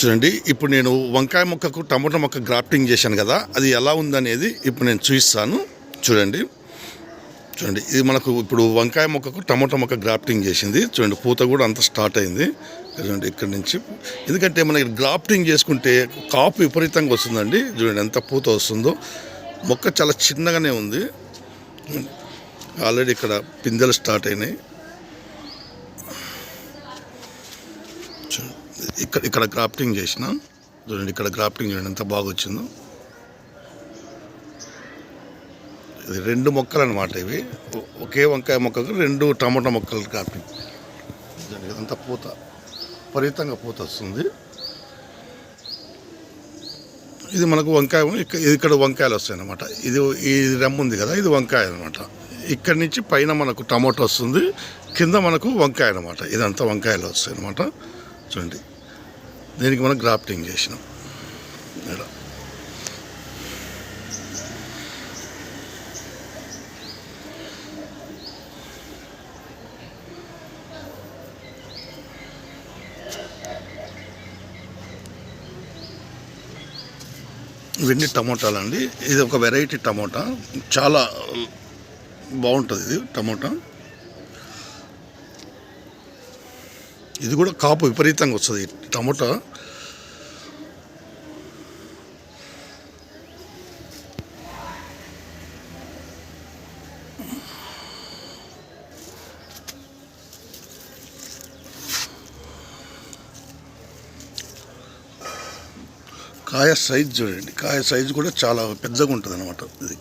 చూడండి ఇప్పుడు నేను వంకాయ మొక్కకు టమాటా మొక్క గ్రాఫ్టింగ్ చేశాను కదా అది ఎలా ఉందనేది ఇప్పుడు నేను చూపిస్తాను. చూడండి చూడండి ఇది మనకు ఇప్పుడు వంకాయ మొక్కకు టమాటా మొక్క గ్రాఫ్టింగ్ చేసింది. చూడండి పూత కూడా అంత స్టార్ట్ అయింది. చూడండి ఇక్కడ నుంచి ఎందుకంటే మనకి గ్రాఫ్టింగ్ చేసుకుంటే కాపు విపరీతంగా వస్తుందండి. చూడండి ఎంత పూత వస్తుందో. మొక్క చాలా చిన్నగానే ఉంది. ఆల్రెడీ ఇక్కడ పిందెలు స్టార్ట్ అయినాయి. ఇక్కడ ఇక్కడ గ్రాఫ్టింగ్ చేసిన. చూడండి ఇక్కడ గ్రాఫ్టింగ్ చూడండి ఎంత బాగా వచ్చిందో ఇది రెండు మొక్కలు అనమాట ఇవి ఒకే వంకాయ మొక్కకు రెండు టమాటా మొక్కలు గ్రాఫ్టింగ్. చూడండి, ఇదంతా పూత విపరీతంగా పూత వస్తుంది. ఇది మనకు వంకాయ ఇక్కడ ఇది ఇక్కడ వంకాయలు వస్తాయి అన్నమాట ఇది ఈ రెమ్మ ఉంది కదా ఇది వంకాయ అనమాట ఇక్కడి నుంచి పైన మనకు టమాటో వస్తుంది కింద మనకు వంకాయ అనమాట ఇదంతా వంకాయలు వస్తాయి అనమాట చూడండి. దీనికి మనం గ్రాఫ్టింగ్ చేసినాం. ఇలా. ఇవన్నీ టమోటాలు అండి ఇది ఒక వెరైటీ టమోటా. చాలా బాగుంటుంది ఇది టమోటా. ఇది కూడా కాపు విపరీతంగా వస్తుంది. టమోటా. కాయ సైజ్ చూడండి. కాయ సైజ్ కూడా చాలా పెద్దగా ఉంటుంది అనమాట ఇది.